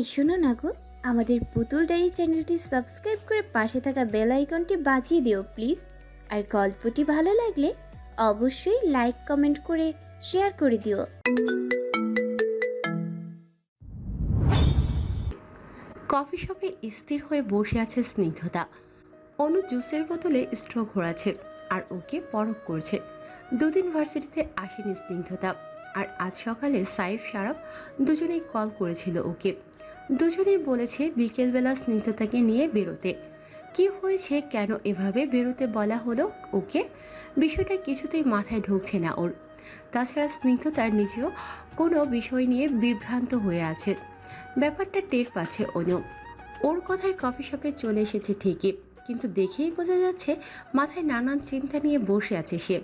এই শোনো না গো, আমাদের পুতুল ডায়েরি চ্যানেলটি সাবস্ক্রাইব করে পাশে থাকা বেল আইকনটি বাজিয়ে দিও, প্লিজ। আর গল্পটি ভালো লাগলে অবশ্যই লাইক, কমেন্ট করে শেয়ার করে দিও। কফি শপে স্থির হয়ে বসে আছে স্নিগ্ধতা। অনু জুসের বোতলে স্ট্র ঘোরাচ্ছে আর ওকে পরখ করছে। দুদিন ভার্সিটিতে আসেনি স্নিগ্ধতা। আর আজ সকালে সাইফ সারাফ দুজনেই কল করেছিল ওকে। দুজনেই বলেছে বিকেলবেলা স্নিগ্ধতাকে নিয়ে বেরোতে। কি হয়েছে কেন এভাবে বেরোতে বলা হলো ওকে? বিষয়টা কিছুতেই মাথায় ঢুকছে না ওর। তাছাড়া স্নিগ্ধতার নিজেও কোনো বিষয় নিয়ে বিভ্রান্ত হয়ে আছে। ব্যাপারটা টের পাচ্ছে অনু। ওর কথায় কফি শপে চলে এসেছে ঠিকই, কিন্তু দেখেই বোঝা যাচ্ছে মাথায় নানান চিন্তা নিয়ে বসে আছে সে।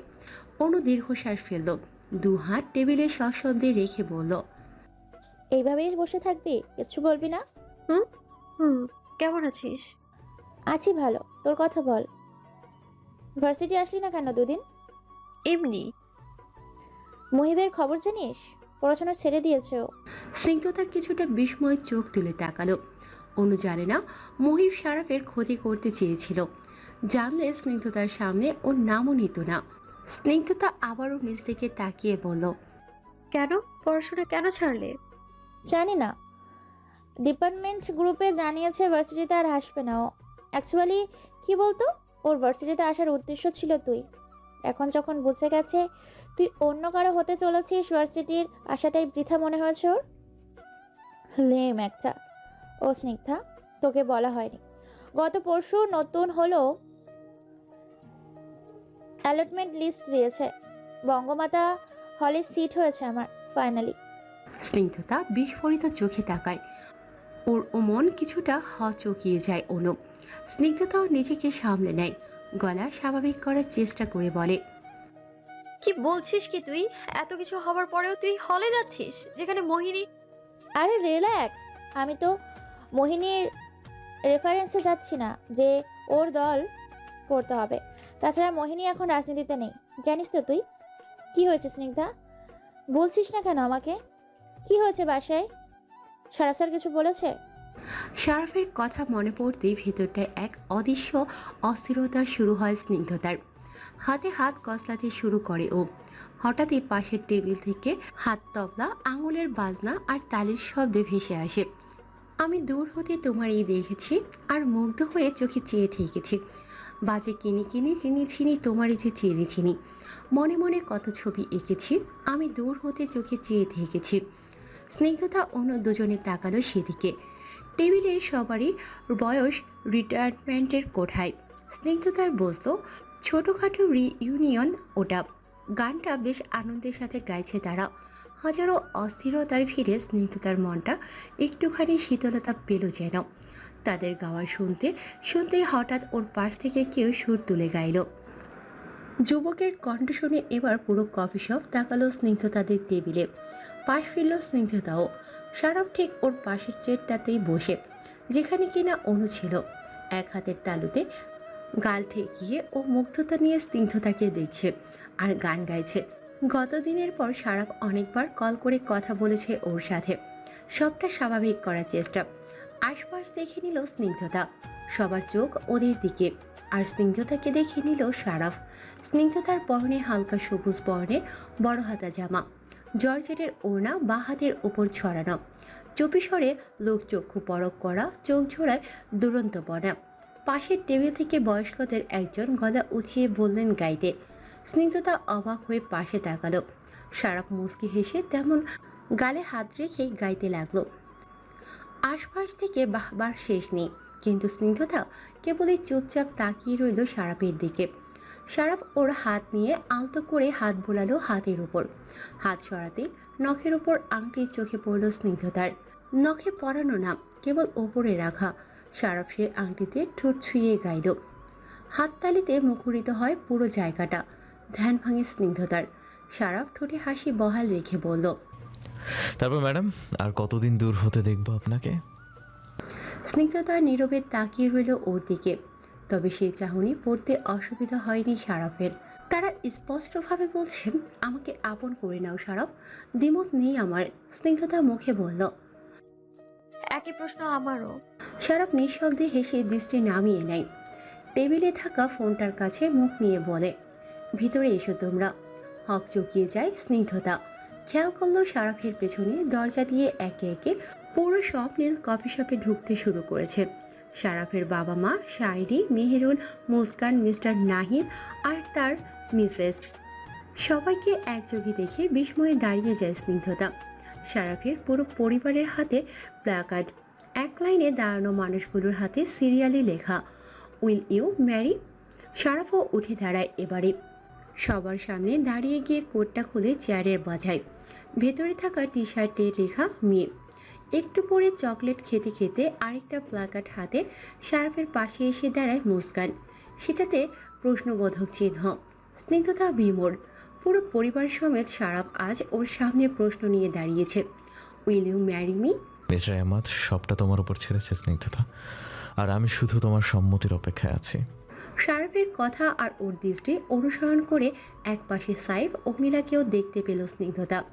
অনু দীর্ঘশ্বাস ফেলল, দু হাত টেবিলে সশব্দে রেখে বলল এইভাবেই বসে থাকবি? কিচ্ছু বলবি না? হুম হুম কেমন আছিস? আছি ভালো তোর কথা বল। ভার্সিটি আসলি না কেন দুদিন? এমনি। মহিবের খবর জানিস? পড়াশোনা ছেড়ে দিয়েছে ও। স্নিগ্ধতা কিছুটা বিস্ময় চোখ তুলে তাকালো। অনু জানে না মহিব সারাফের ক্ষতি করতে চেয়েছিল। জানলে স্নিগ্ধতার সামনে ওর নামও নিত না। স্নিগ্ধতা আবারও নিজ থেকে তাকিয়ে বলল কেন? পড়াশোনা কেন ছাড়লে? জানি না। ডিপার্টমেন্ট গ্রুপে জানিয়েছে ভার্সিটিতে আর আসবে না। ও অ্যাকচুয়ালি কি বলতো? ওর ভার্সিটিতে আসার উদ্দেশ্য ছিল তুই। এখন যখন বুঝে গেছে তুই অন্য কারও হতে চলেছিস, ভার্সিটির আশাটাই বৃথা মনে হয়েছে ওর? লেম একটা। ও স্নিগ্ধা, তোকে বলা হয়নি। গত পরশু নতুন হলো অ্যালটমেন্ট লিস্ট দিয়েছে। বঙ্গমাতা হলে সিট হয়েছে আমার ফাইনালি স্নিগ্ধতা বিস্ফোরিত চোখে তাকায়। ওর ও মন কিছুটা হচকিয়ে যায় অনু। স্নিগ্ধতাও নিজেকে সামলে নেয়। গলা স্বাভাবিক করার চেষ্টা করে বলে কি বলছিস কি তুই? এত কিছু হবার পরেও তুই হলে যাচ্ছিস? যেখানে মোহিনী আরে রিল্যাক্স আমি তো মোহিনীর রেফারেন্সে যাচ্ছি না যে ওর দল করতে হবে। তাছাড়া মোহিনী এখন রাজনীতিতে নেই। জানিস তো তুই? কি হয়েছে স্নিগ্ধা? বলছিস না কেন আমাকে? কি হয়েছে বাসায়? সারাফ স্যার কিছু বলেছে? শারাফের কথা মনে পড়তেই ভেতরটায় এক অদৃশ্য অস্থিরতা শুরু হয় স্নিগ্ধতার। হাতে হাত কসলাতে শুরু করে ও। হঠাৎই পাশের টেবিল থেকে হাত তবলা, আঙুলের বাজনা আর তালির শব্দে ভেসে আসে। আমি দূর হতে তোমারই দেখেছি আর মুগ্ধ হয়ে চোখে চেয়ে থেকেছি। বাজে কিনি কিনি কিনি ছিনি, তোমারই যে চিনি চিনি মনে মনে কত ছবি এঁকেছি, আমি দূর হতে চোখে চেয়ে থেকেছি। স্নিগ্ধতা অন্য দুজনে তাকালো সেদিকে। টেবিলের সবারই বয়স রিটায়ারমেন্টের কোঠায়। স্নিগ্ধতার বসতো, ছোটোখাটো রিইউনিয়ন ওটা। গানটা বেশ আনন্দের সাথে গাইছে তারা। হাজারো অস্থিরতার ফিরে স্নিগ্ধতার মনটা একটুখানি শীতলতা পেল যেন। তাদের গাওয়া শুনতে, শুনতেই হঠাৎ ওর পাশ থেকে কেউ সুর তুলে গাইল। যুবকের কণ্ঠ শুনে এবার পুরো কফি শপ তাকালো স্নিগ্ধতাদের টেবিলে। পাশ ফিরল স্নিগ্ধতাও। সারাপ ঠিক ওর পাশের চেয়ারটাতেই বসে, যেখানে কিনা অনু ছিল। এক হাতের তালুতে গাল ঠেকিয়ে ও মুগ্ধতা নিয়ে স্নিগ্ধতাকে দেখছে আর গান গাইছে। গতদিনের পর সারাপ অনেকবার কল করে কথা বলেছে ওর সাথে। সবটা স্বাভাবিক করার চেষ্টা। আশপাশ দেখে নিল স্নিগ্ধতা। সবার চোখ ওদের দিকে আর স্নিগ্ধতাকে দেখে নিল সারাফ স্নিগ্ধতার পরনে হালকা সবুজ বর্ণের বড় হাতা জামা। জর্জেটের ওড়না বা হাতের ওপর ছড়ানো। চুপিসরে লোকচক্ষু পরক করা, চোখ ঝোড়ায় দুরন্ত বনা। পাশের টেবিল থেকে বয়স্কদের একজন গলা উঁচিয়ে বললেন গাইতে। স্নিগ্ধতা অবাক হয়ে পাশে তাকালো। সারাপ মুচকি হেসে তেমন গালে হাত রেখে গাইতে লাগল। আশপাশ থেকে বাহবার শেষ নেই, কিন্তু স্নিগ্ধতা কেবলই চুপচাপ তাকিয়ে রইল সারাপের দিকে। সারাপ ওর হাত নিয়ে আলতো করে হাত বোলালো হাতের উপর। হাত সরাতে নখের উপর আংটি চোখে পড়ল স্নিগ্ধতার। নখে পরানো না কেবল ওপরে রাখা। সারাপ সে আংটিতে ঠোঁট ছুঁয়ে গাইল। হাততালিতে মুখরিত হয় পুরো জায়গাটা ধ্যান ভাঙে স্নিগ্ধতার। সারাপ ঠোঁটে হাসি বহাল রেখে বলল তারপর ম্যাডাম আর কতদিন দূর হতে দেখব আপনাকে? স্নিগ্ধতার নীরবে তাকিয়ে রইল ওর দিকে। তবে সেই চাহনি পড়তে অসুবিধা হয়নি সারাফের। তারা স্পষ্টভাবে বলছেন আমাকে আপন করে নাও সারাফ দ্বিমত নেই আমার। স্নিগ্ধতা মুখে বলল একই প্রশ্ন আমারও। শারাপ নিঃশব্দে হেসে দৃষ্টি নামিয়ে নেয়। টেবিলে থাকা ফোনটার কাছে মুখ নিয়ে বলে ভিতরে এসো তোমরা। হক চকিয়ে যায় স্নিগ্ধতা। খেয়াল করল শারাফের পেছনে দরজা দিয়ে একে একে পুরো স্বপ্নীল কফি শপে ঢুকতে শুরু করেছে। শারাফের বাবা মা শায়রি মেহেরুল মুস্কান, মিস্টার নাহিদ আর তার মিসেস। সবাইকে একযোগে দেখে বিস্ময়ে দাঁড়িয়ে যায় স্নিগ্ধতা। শারাফের পুরো পরিবারের হাতে প্লাকার্ড। এক লাইনে দাঁড়ানো মানুষগুলোর হাতে সিরিয়ালি লেখা, উইল ইউ ম্যারি? শারাফও উঠে দাঁড়ায় এবারে। সবার সামনে দাঁড়িয়ে গিয়ে কোটটা খুলে চেয়ারের বাজায়। ভেতরে থাকা টি শার্টে লেখা, মেয়ে। একটু পরে চকলেট খেতে খেতে আরেকটা প্লাকার্ড হাতে শারাফের পাশে এসে দাঁড়ায় মুস্কান। সেটাতে প্রশ্নবোধক চিহ্ন। স্নিগ্ধতা বিমোর। পুরো পরিবার সমেত শারাফ আজ ওর সামনে প্রশ্ন নিয়ে দাঁড়িয়েছে। Will you marry me? Mister Ahmed সবটা তোমার উপর ছেড়েছে স্নিগ্ধতা। আর আমি শুধু তোমার সম্মতির অপেক্ষায় আছি। শারাফের কথা আর ওর দৃষ্টি অনুসরণ করে একপাশে সাইফ অগ্নিলাকেও দেখতে পেল স্নিগ্ধতা।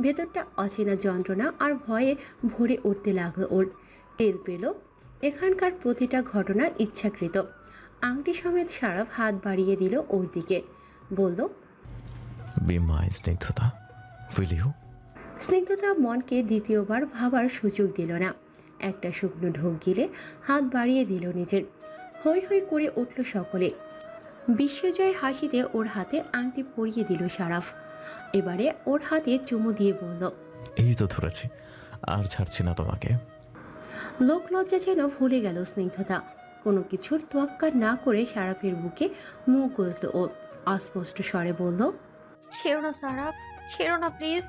ভেতরটা অচেনা যন্ত্রণা আর ভয়ে ভরে উঠতে লাগল ওর। টেল পেল। এখানকার প্রতিটা ঘটনা ইচ্ছাকৃত। আংটি সমেত শারাফ হাত বাড়িয়ে দিল ওর দিকে। বলল স্নিগ্ধতা স্নিগ্ধতা মনকে দ্বিতীয়বার ভাবার সুযোগ দিল না। একটা শুকনো ঢোক গিলে হাত বাড়িয়ে দিল নিজের। হৈ হৈ করে উঠল সকলে। বিশ্বজয়ের হাসিতে ওর হাতে আংটি পরিয়ে দিল সারাফ। এবারে ওর হাতে চুমু দিয়ে বলল এই তো ধরেছি আর ছাড়ছি না তোমাকে। লোক লজ্জা যেন ভুলে গেল স্নিগ্ধতা। কোনো কিছুর তোয়াক্কা না করে সারাফের বুকে মুখ গজল ও অস্পষ্ট স্বরে বলল ছেড়ো না সারাফ ছেড়ো না প্লিজ।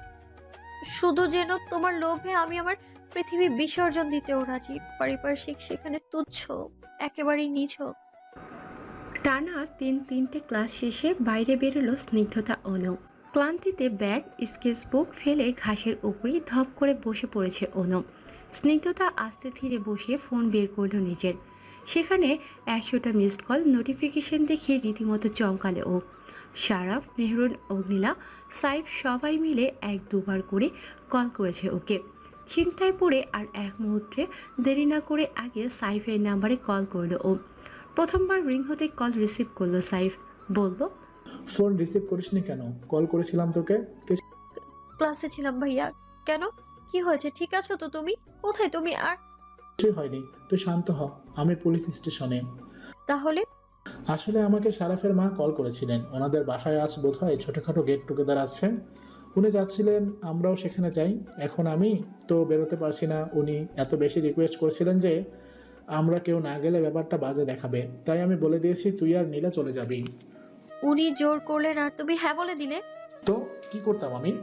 শুধু যেন তোমার লোভে আমি আমার পৃথিবী বিসর্জন দিতেও রাজি। পারিপার্শ্বিক সেখানে তুচ্ছ একেবারেই নিছক টানা তিন তিনটে ক্লাস শেষে বাইরে বেরোলো স্নিগ্ধতা অনু। ক্লান্তিতে ব্যাগ স্কেচ বুক ফেলে ঘাসের উপরেই ধপ করে বসে পড়েছে অনু। স্নিগ্ধতা আস্তে ধীরে বসে ফোন বের করল নিজের। সেখানে একশোটা মিসড কল নোটিফিকেশন দেখে রীতিমতো চমকালে ও। সারাফ, মেহরুন, অগ্নিলা, সাইফ সবাই মিলে এক দুবার করে কল করেছে ওকে। চিন্তায় পড়ে আর এক মুহূর্তে দেরি না করে আগে সাইফের নাম্বারে কল করল ও। প্রথমবার রিং হতে কল রিসিভ করল সাইফ। বলল ফোন রিসিভ করিসনি কেন? কল করেছিলাম তোকে। কিছু ক্লাসে ছিলাম ভাইয়া। কেন? কি হয়েছে? ঠিক আছো তো তুমি? কোথায় তুমি? আর কিছুই হয়নি? তুই শান্ত হ। আমি পুলিশ স্টেশনে। তাহলে? আসলে আমাকে শারাফের মা কল করেছিলেন। ওনাদের বাসায় আজ বোধহয় ছোটোখাটো গেট টুগেদার আছে। উনি যাচ্ছিলেন আমরাও সেখানে যাই। এখন আমি তো বেরোতে পারছি না। উনি এত বেশি রিকোয়েস্ট করেছিলেন যে আমরা কেউ না গেলে ব্যাপারটা বাজে দেখাবে। তাই আমি বলে দিয়েছি তুই আর নীলা চলে যাবি। উনি জোর করলেন আর তুমি হ্যাঁ বলে দিলে। তো কি করতাম আমি?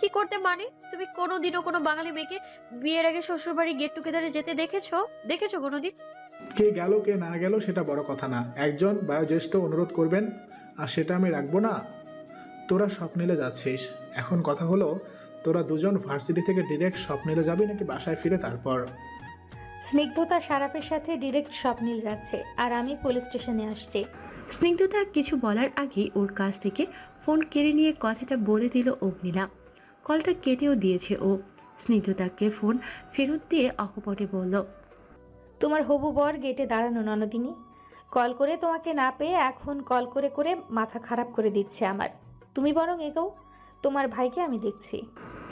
কি করতে মানে? তুমি কোনোদিনও কোনো বাঙালি মেয়েকে বিয়ের আগে শ্বশুরবাড়ি গেট টুগেদারে যেতে দেখেছ? দেখেছ কোনোদিন? কে গেল কে না গেল সেটা বড় কথা না। একজন বয়োজ্যেষ্ঠ অনুরোধ করবেন আর সেটা আমি রাখব না। তোরা স্বপ্নিলে যাচ্ছিস। এখন কথা হলো তোরা দুজন ভার্সিটি থেকে ডিরেক্ট স্বপ্নিলে যাবি নাকি বাসায় ফিরে তারপর? স্নিগ্ধতা সারাপের সাথে ডিরেক্ট স্বপ্নীল যাচ্ছে। আর আমি পুলিশ স্টেশনে আসছি। স্নিগ্ধতা কিছু বলার আগেই ওর কাছ থেকে ফোন কেড়ে নিয়ে কথাটা বলে দিল অগ্নিলা। কলটা কেটেও দিয়েছে ও। স্নিগ্ধতাকে ফোন ফেরত দিয়ে অকপটে বলল তোমার হবু বর গেটে দাঁড়ানো ননদিনী। কল করে তোমাকে না পেয়ে এখন কল করে করে মাথা খারাপ করে দিচ্ছে আমার। তুমি বরং এগোও। তোমার ভাইকে আমি দেখছি।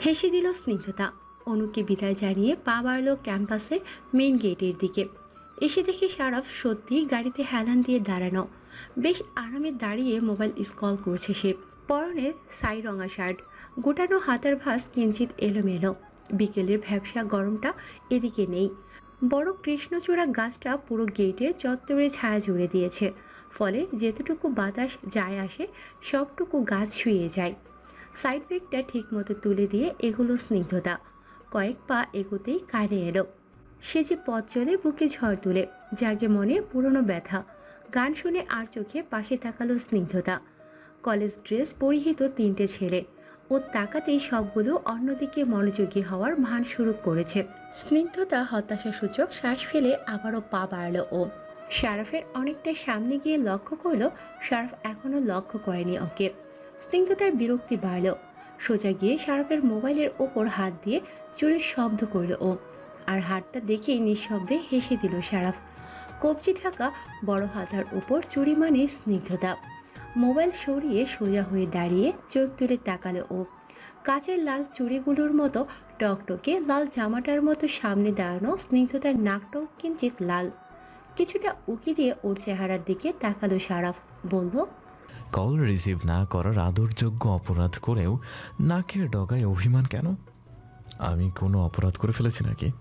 হেসে দিল স্নিগ্ধতা। অনুকে বিদায় জানিয়ে পা বাড়ল ক্যাম্পাসের মেন গেটের দিকে। এসে দেখে সারাফ সত্যি গাড়িতে হেলান দিয়ে দাঁড়ানো। বেশ আরামে দাঁড়িয়ে মোবাইল স্কল করছে সে। পরনে সাই রঙা শার্ট, গোটানো হাতের ভাস কিঞ্চিত এলোমেলো। বিকেলের ভ্যাবসা গরমটা এদিকে নেই। বড় কৃষ্ণচূড়া গাছটা পুরো গেটের চত্বরে ছায়া জুড়ে দিয়েছে। ফলে যেতটুকু বাতাস যায় আসে, সবটুকু গাছ ছুঁয়ে যায়। সাইড ব্যাগটা ঠিকমতো তুলে দিয়ে এগুলো স্নিগ্ধতা। কয়েক পা এগোতেই কানে এলো। সে যে পথ চলে, বুকে ঝড় তুলে, জাগে মনে পুরনো ব্যথা। গান শুনে আর চোখে পাশে তাকালো স্নিগ্ধতা। কলেজ ড্রেস পরিহিত তিনটে ছেলে। ও তাকাতেই সবগুলো অন্যদিকে মনোযোগী হওয়ার ভান শুরু করেছে। স্নিগ্ধতা, হতাশাসূচক শ্বাস ফেলে আবারও পা বাড়ালো ও। শারাফের অনেকটা সামনে গিয়ে লক্ষ্য করল, শারাফ এখনও লক্ষ্য করেনি ওকে। স্নিগ্ধতার বিরক্তি বাড়ল। সোজা গিয়ে শারাফের মোবাইলের ওপর হাত দিয়ে চুরির শব্দ করল ও। আর হাতটা দেখেই নিঃশব্দে হেসে দিল শারাফ কবজি থাকা বড় হাতার উপর চুরি মানে স্নিগ্ধতা। মোবাইল সরিয়ে সোজা হয়ে দাঁড়িয়ে চোখ তুলে তাকালো ও। কাচের লাল চুড়িগুলোর মতো টকটকে লাল জামাটার মতো সামনে দাঁড়ানো স্নিগ্ধতার নাকটাও কিঞ্চিত লাল। কিছুটা উকি দিয়ে ওর চেহারার দিকে তাকালো সারাফ বলল কল রিসিভ না করার আদরযোগ্য অপরাধ করেও নাকের ডগায় অভিমান কেন? আমি কোনো অপরাধ করে ফেলেছি নাকি?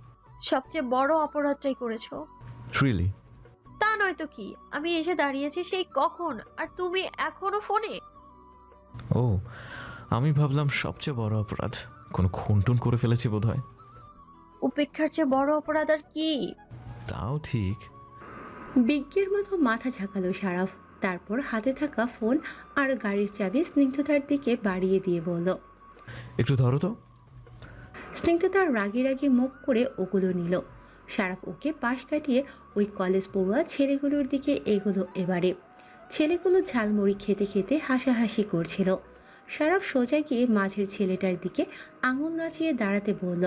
সবচেয়ে বড় অপরাধটাই করেছ। রিলি তা নয় তো কি? আমি এসে দাঁড়িয়েছি সেই কখন? আর তুমি এখনও ফোনে? ও আমি ভাবলাম সবচেয়ে বড় অপরাধ। কোনো খুনটুন করে ফেলেছি বোধহয়। উপেক্ষার চেয়ে বড় অপরাধ আর কি? তাও ঠিক। বিজ্ঞের মতো মাথা ঝাঁকালো সারাফ। তারপর হাতে থাকা ফোন আর গাড়ির চাবি স্নিগ্ধতার দিকে বাড়িয়ে দিয়ে বলল একটু ধরো তো। স্নিগ্ধতার রাগি রাগি মুখ করে ওগুলো নিল। সারাফ ওকে পাশ কাটিয়ে ওই কলেজ পড়ুয়া ছেলেগুলোর দিকে এগোলো এবারে। ছেলেগুলো ঝালমুড়ি খেতে খেতে হাসাহাসি করছিল। সারাফ সোজা গিয়ে মাঝের ছেলেটার দিকে আঙুল নাচিয়ে দাঁড়াতে বলল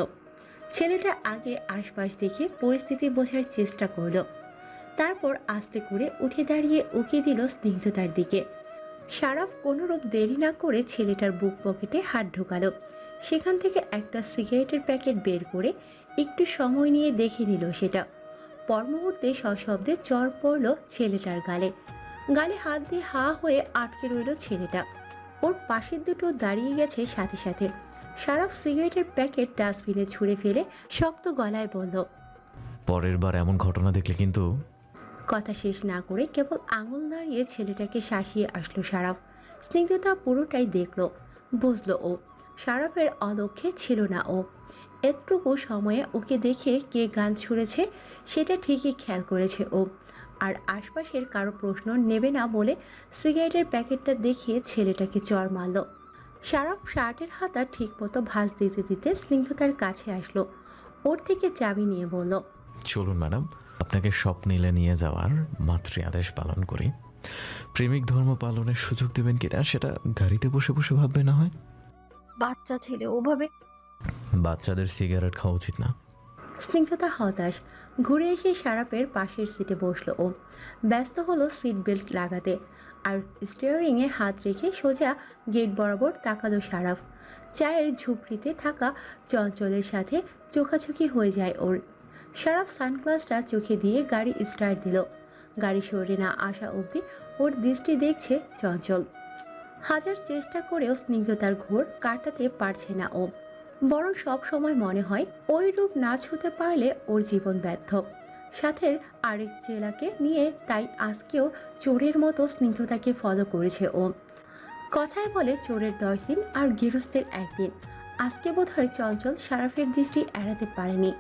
ছেলেটা আগে আশপাশ দেখে পরিস্থিতি বোঝার চেষ্টা করল। তারপর আস্তে করে উঠে দাঁড়িয়ে উকি দিল স্নিগ্ধতার দিকে। সারাফ কোনোরূপ দেরি না করে ছেলেটার বুক পকেটে হাত ঢোকালো। সেখান থেকে একটা সিগারেটের প্যাকেট বের করে একটু সময় নিয়ে দেখে নিল সেটা। পর মুহূর্তে সশব্দে চর পড়ল ছেলেটার গালে। গালে হাত দিয়ে হা হয়ে আটকে রইল ছেলেটা। ওর পাশের দুটো দাঁড়িয়ে গেছে সাথে সাথে। সারাফ সিগারেটের প্যাকেট ডাস্টবিনে ছুঁড়ে ফেলে শক্ত গলায় বলল, পরের বার এমন ঘটনা দেখলে কিন্তু কথা শেষ না করে কেবল আঙুল দাঁড়িয়ে ছেলেটাকে শাসিয়ে আসলো সারাফ। স্নিগ্ধতা পুরোটাই দেখল। বুঝলো ও, সারাফের অলক্ষ্যে ছিল না ও। এতটুকু সময়ে ওকে দেখে কে গান ছুঁড়েছে সেটা ঠিকই খেয়াল করেছে ও। আর আশপাশের কারও প্রশ্ন নেবে না বলে সিগারেটের প্যাকেটটা দেখিয়ে ছেলেটাকে চর মারল। সারাফ শার্টের হাতা ঠিকমতো ভাঁজ দিতে দিতে স্নিগ্ধতার কাছে আসলো। ওর থেকে চাবি নিয়ে বলল, চলুন ম্যাডাম আপনাকে স্বপ্নিলে নিয়ে যাওয়ার মাতৃ আদেশ পালন করি। প্রেমিক ধর্ম পালনের সুযোগ দেবেন কিনা সেটা গাড়িতে বসে বসে ভাববে না হয়? বাচ্চা ছেলে ওভাবে? বাচ্চাদের সিগারেট খাওয়া উচিত না। স্নিগ্ধতা হতাশ। ঘুরে এসে সারাপের পাশের সিটে বসল ও। ব্যস্ত হলো সিট বেল্ট লাগাতে আর স্টিয়ারিংয়ে হাত রেখে সোজা গেট বরাবর তাকালো সারাফ। চায়ের ঝুপড়িতে থাকা চঞ্চলের সাথে চোখাচোখি হয়ে যায় ওর। সারাফ সানগ্লাসটা চোখে দিয়ে গাড়ি স্টার্ট দিল। গাড়ি সরে না আসা অবধি ওর দৃষ্টি দেখছে চঞ্চল। হাজার চেষ্টা করেও স্নিগ্ধতার ঘোর কাটাতে পারছে না ও। বরং সব সময় মনে হয় ওই রূপ না ছুতে পারলে ওর জীবন ব্যর্থ। সাথের আরেক জেলাকে নিয়ে তাই আজকেও চোরের মতো স্নিগ্ধতাকে ফলো করেছে ও। কথায় বলে চোরের দশ দিন আর গৃহস্থের একদিন। আজকে বোধহয় চঞ্চল সারাফের দৃষ্টি এড়াতে পারেনি।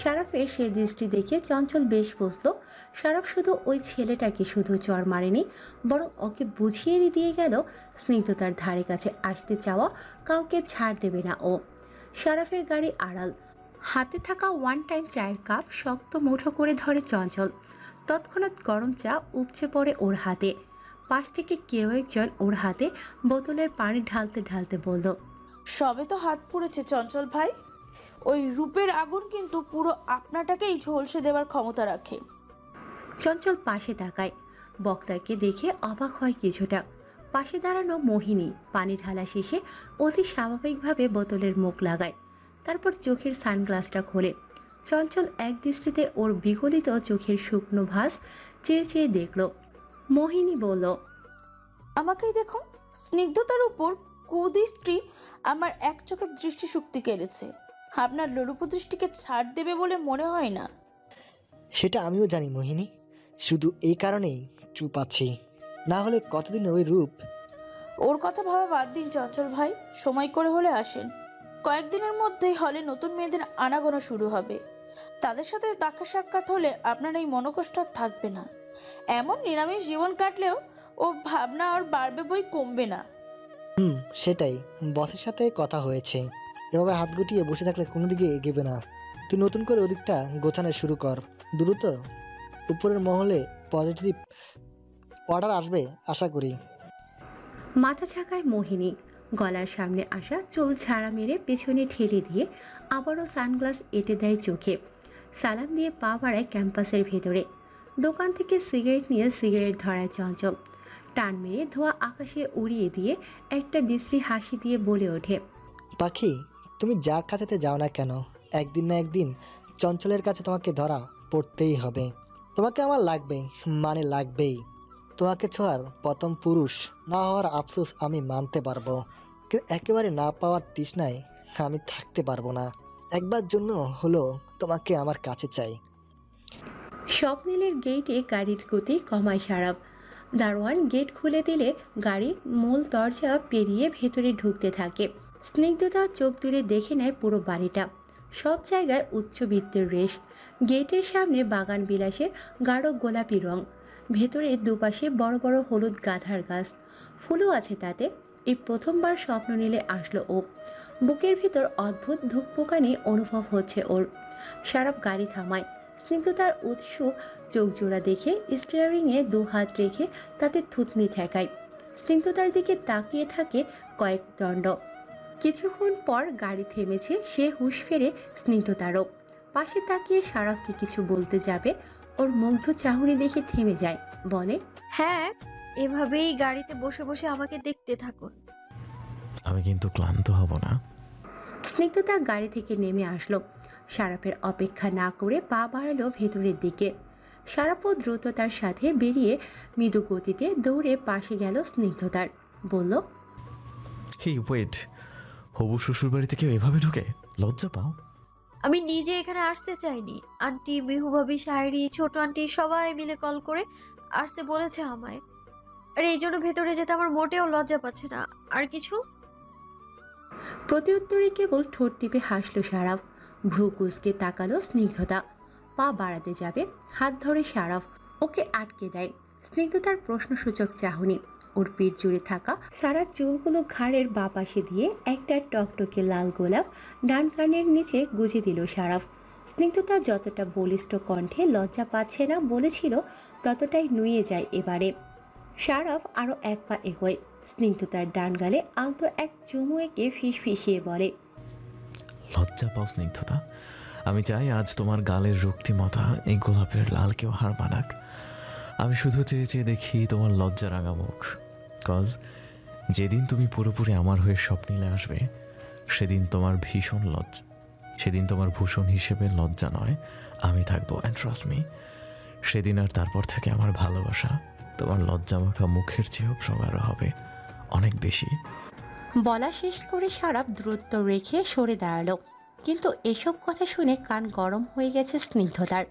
সারাফের সে দৃষ্টি দেখে চঞ্চল বেশ বুঝলো সারাফ শুধু ওই ছেলেটাকে শুধু চর মারেনি, বরং ওকে বুঝিয়ে দিয়ে গেল স্নিগ্ধতার ধারে কাছে আসতে চাওয়া কাউকে ছাড় দেবে না ও। সারাফের গাড়ি আড়াল। হাতে থাকা ওয়ান টাইম চায়ের কাপ শক্ত মুঠো করে ধরে চঞ্চল। তৎক্ষণাৎ গরম চা উপচে পড়ে ওর হাতে। পাশ থেকে কেউ একজন ওর হাতে বোতলের পানি ঢালতে ঢালতে বলল, সবে তো হাত পুড়েছে চঞ্চল ভাই। ওই রূপের আগুন কিন্তু পুরো আপনাটাকেই ঝলসে দেওয়ার ক্ষমতা রাখে। চঞ্চল পাশে তাকায়। বক্তাকে দেখে অবাক হয় কিছুটা। পাশে দাঁড়ানো মোহিনী পানি ঢালা শেষে অতি স্বাভাবিকভাবে বোতলের মুখ লাগায়। তারপর চোখের সানগ্লাসটা খোলে। চঞ্চল এক দৃষ্টিতে ওর বিগলিত চোখের শুকনো ভাস চেয়ে চেয়ে দেখল। মোহিনী বলল আমাকেই দেখুন স্নিগ্ধতার উপর কুদৃষ্টি আমার এক চোখের দৃষ্টিশক্তি কেড়েছে। আপনার লোলুপদৃষ্টিকে ছাড় দেবে বলে মনে হয় না। সেটা আমিও জানি মোহিনী। শুধু এই কারণেই চুপ আছি। না হলে কতদিন ওই রূপ? ওর কথা ভাবা বাদ দিন চঞ্চল ভাই। সময় করে হলে আসেন। কয়েকদিনের মধ্যেই হলে নতুন মেয়েদের আনাগোনা শুরু হবে। তাদের সাথে দেখা সাক্ষাৎ হলে আপনার এই মনোকষ্ট আর থাকবে না। এমন নিরামিষ জীবন কাটলেও ও ভাবনা আর বাড়বে বই কমবে না। হুম সেটাই। বসের সাথে কথা হয়েছে। এভাবে হাত গুটিয়ে বসে থাকলে কোনো দিকে এগোবে না। তুই নতুন করে ওদিকটা গোছানো শুরু কর। দ্রুত উপরের মহলে পজিটিভ অর্ডার আসবে আশা করি। মাথা ঝাঁকায় মোহিনী গলার সামনে আসা চুল ঝাড়া মেরে পেছনে ঠেলে দিয়ে আবারও সানগ্লাস এঁটে দেয় চোখে। সালাম দিয়ে পা বাড়ায় ক্যাম্পাসের ভেতরে। দোকান থেকে সিগারেট নিয়ে সিগারেট ধরায় চঞ্চল। টান মেরে ধোয়া আকাশে উড়িয়ে দিয়ে একটা বিশ্রী হাসি দিয়ে বলে ওঠে। পাখি তুমি যার কাছেতে যাও না কেন, একদিন না একদিন চঞ্চলের কাছে তোমাকে ধরা পড়তেই হবে। তোমাকে আমার লাগবেই মানে লাগবেই। তোমাকে ছোঁয়ার প্রথম পুরুষ না হওয়ার আফসোস আমি মানতে পারব। একেবারে না পাওয়ার তৃষ্ণায় আমি থাকতে পারব না। একবার জন্য হলো তোমাকে আমার কাছে চাই। স্বপ্নিলের গেটে গাড়ির গতি কমায় সারাপ। দারোয়ান গেট খুলে দিলে গাড়ি মূল দরজা পেরিয়ে ভেতরে ঢুকতে থাকে। স্নিগ্ধতা চোখ তুলে দেখে নেয় পুরো বাড়িটা। সব জায়গায় উচ্চবিত্তের রেশ। গেটের সামনে বাগান বিলাসের গাঢ় গোলাপি রং। ভেতরে দুপাশে বড় বড় হলুদ গাধার গাছ। ফুলও আছে তাতে। এই প্রথমবার স্বপ্ন নিলে আসলো ও। বুকের ভিতর অদ্ভুত ধুকপোকানি অনুভব হচ্ছে ওর। সারাপ গাড়ি থামায়। স্নিগ্ধতার উৎসুক চোখ জোড়া দেখে স্টিয়ারিংয়ে দু হাত রেখে তাতে থুতনি ঠেকায়। স্নিগ্ধতার দিকে তাকিয়ে থাকে কয়েক দণ্ড। কিছুক্ষণ পর গাড়ি থেমেছে সে হুঁশ ফেরে স্নিগ্ধতারও। পাশে তাকিয়ে সারাফকে কিছু বলতে যাবে ওর মুগ্ধ চাহনি দেখে থেমে যায় বলে হ্যাঁ এভাবেই গাড়িতে বসে বসে আমাকে দেখতে থাকুন। আমি কিন্তু ক্লান্ত হব না। স্নিগ্ধতা গাড়ি থেকে নেমে আসলো। সারাপের অপেক্ষা না করে পা বাড়ালো ভেতরের দিকে। সারাপও দ্রুততার সাথে বেরিয়ে মৃদু গতিতে দৌড়ে পাশে গেল স্নিগ্ধতার। বলল হি ওয়েট হবু শ্বশুর বাড়িতে কেউ এভাবে ঢুকে? লজ্জা পাও। আমি নিজে এখানে আসতে চাইনি। আন্টি বিহু ভাবি শায়রি ছোট আন্টি সবাই মিলে কল করে আসতে বলেছে আমায়। আর এই জন্য ভেতরে যেতে আমার মোটেও লজ্জা পাচ্ছে না। আর কিছু? প্রতিউত্তরে কেবল ঠোঁট টিপে হাসলো সারাফ। ভ্রু কুচকে তাকালো স্নিগ্ধতা। পা বাড়াতে যাবে হাত ধরে সারাফ। ওকে আটকে দেয়। স্নিগ্ধতার প্রশ্নসূচক চাহনি। ওর পিঠ জুড়ে থাকা সারা চুলগুলো ঘাড়ের বা পাশে দিয়ে একটা টকটকে লাল গোলাপ ডান কানের নিচে গুজে দিল সারাফ। স্নিগ্ধতা যতটা বলিষ্ঠ কণ্ঠে লজ্জা পাচ্ছে না বলেছিল, ততটাই নুয়ে যায় এবারে। সারাফ আরও এক পা এগোয়, স্নিগ্ধতার ডান গালে আলতো এক চুমু এঁকে ফিস ফিসিয়ে বলে, লজ্জা পাও স্নিগ্ধতা। আমি চাই আজ তোমার গালের রক্তিমতা এই গোলাপের লাল কেউ হার বানাক। আমি শুধু চেয়ে চেয়ে দেখি তোমার লজ্জা রাঙা মুখ। কজ যেদিন তুমি পুরোপুরি আমার হয়ে স্বপ্নিলে আসবে, সেদিন তোমার ভীষণ লজ্জা, সেদিন তোমার ভূষণ হিসেবে লজ্জা নয়, আমি থাকব। অ্যান্ড ট্রাস্ট মি সেদিন আর তারপর থেকে আমার ভালোবাসা তোমার লজ্জা মাখা মুখের চেয়েও প্রগাঢ় হবে, অনেক বেশি। বলা শেষ করে সারাপ দূরত্ব রেখে সরে দাঁড়াল। কিন্তু এসব কথা শুনে কান গরম হয়ে গেছে স্নিগ্ধতার।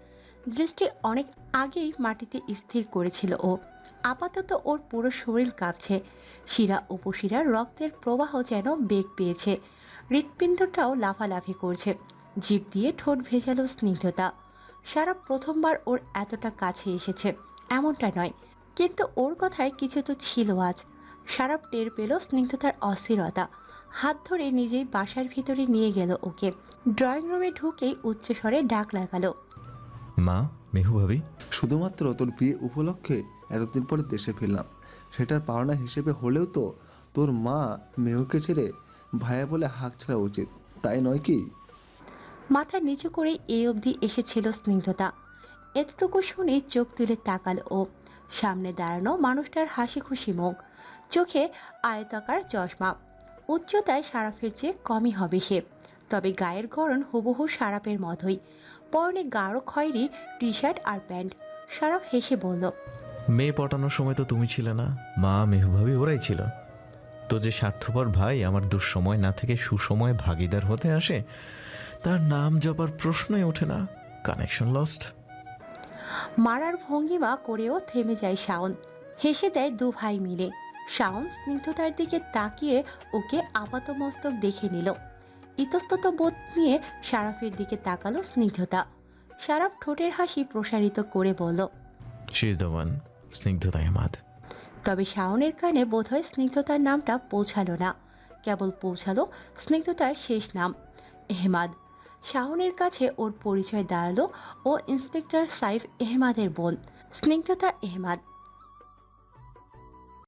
দৃষ্টি অনেক আগেই মাটিতে স্থির করেছিল ও আপাতত ওর পুরো শরীর কাঁপছে। শিরা উপশিরার রক্তের প্রবাহ যেন বেগ পেয়েছে। হৃৎপিণ্ডটাও লাফালাফি করছে। জিভ দিয়ে ঠোঁট ভেজালো স্নিগ্ধতা। সারা প্রথমবার ওর এতটা কাছে এসেছে। এমনটা নয়। কিন্তু ওর কথায় কিছু তো ছিল আজ। সারাপ টের পেল স্নিগ্ধতার অস্থিরতা। হাত ধরে নিজেই বাসার ভিতরে নিয়ে গেল ওকে। ড্রয়িং রুমে ঢুকেই উচ্চস্বরে ডাক লাগালো। মা মেহু ভাবি। শুধুমাত্র তোর বিয়ে উপলক্ষে এতদিন পরে দেশে ফিরলাম। সেটার পাওনা হিসেবে হলেও তো তোর মা মেহুকে ছেড়ে ভাইয়া বলে হাঁক ছাড়া উচিত, তাই নয় কি? মাথা নিচু করে এই অবধি এসেছিল স্নিগ্ধতা। এতটুকু শুনে চোখ তুলে তাকাল ও সামনে দাঁড়ানো মানুষটার হাসি খুশি মুখ। চোখে আয়তাকার চশমা। উচ্চতায় সারাফের চেয়ে কমই হবে সে। তবে গায়ের গড়ন হুবহু সারাপের মতোই। পরনে গাঢ় খয়েরি টি শার্ট আর প্যান্ট। সারাফ হেসে বলল মেয়ে পটানোর সময় তো তুমি ছিলে না। মা মেহু ভাবি ওরাই ছিল। তো যে স্বার্থপর ভাই আমার দুঃসময় না থেকে সুসময় ভাগিদার হতে আসে তার নাম জপার প্রশ্নই ওঠে না। কানেকশন লস্ট মারার ভঙ্গিমা করেও থেমে যায় শাওন। হেসে দেয় দু ভাই মিলে। শাওন স্নিগ্ধতার দিকে তাকিয়ে ওকে আপাতমস্তক দেখে নিল। ইতস্তত বোধ নিয়ে সারাফের দিকে তাকালো স্নিগ্ধতা। সারাফ ঠোঁটের হাসি প্রসারিত করে বলল শি ইজ দ্য ওয়ান স্নিগ্ধতা এমাদ তবে শাওনের কানে বোধহয় স্নিগ্ধতার নামটা পৌঁছালো না। কেবল পৌঁছালো স্নিগ্ধতার শেষ নাম। এহমাদ, শাওনের কাছে ওর পরিচয় দাঁড়াল ও ইন্সপেক্টর সাইফ এহমাদের বোন। স্নিগ্ধতা এহমাদ